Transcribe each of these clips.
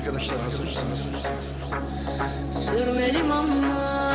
Arkadaşlar hazır mısınız? Sürmelim ama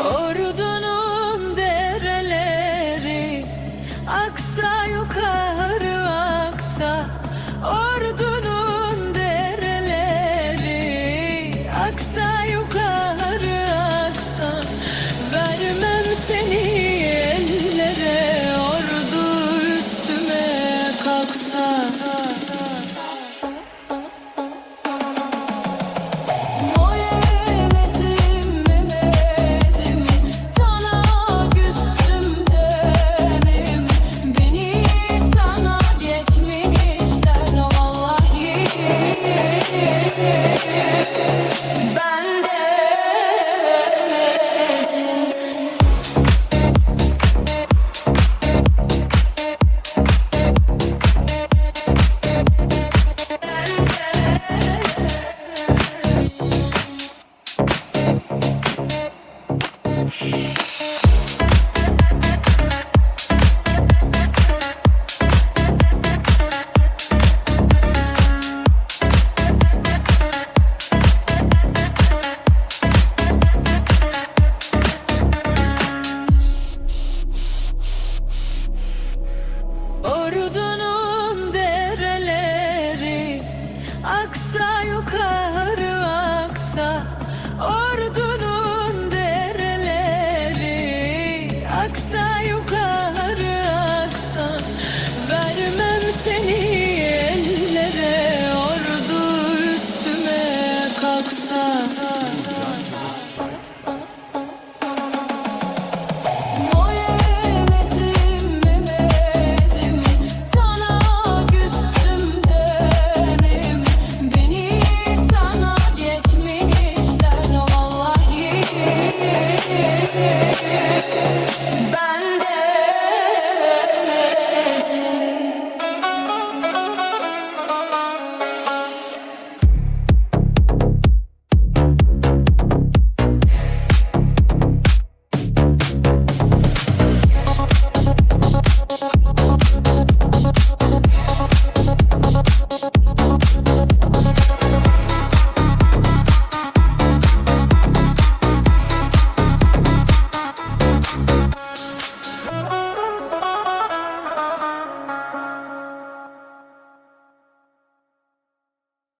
Ordunun dereleri aksa yukarı aksa. Ordunun dereleri aksa yukarı aksa. Vermem seni aksa yukarı aksa ordunun dereleri aksa yukarı aksa vermem seni ellere ordu üstüme kalksa.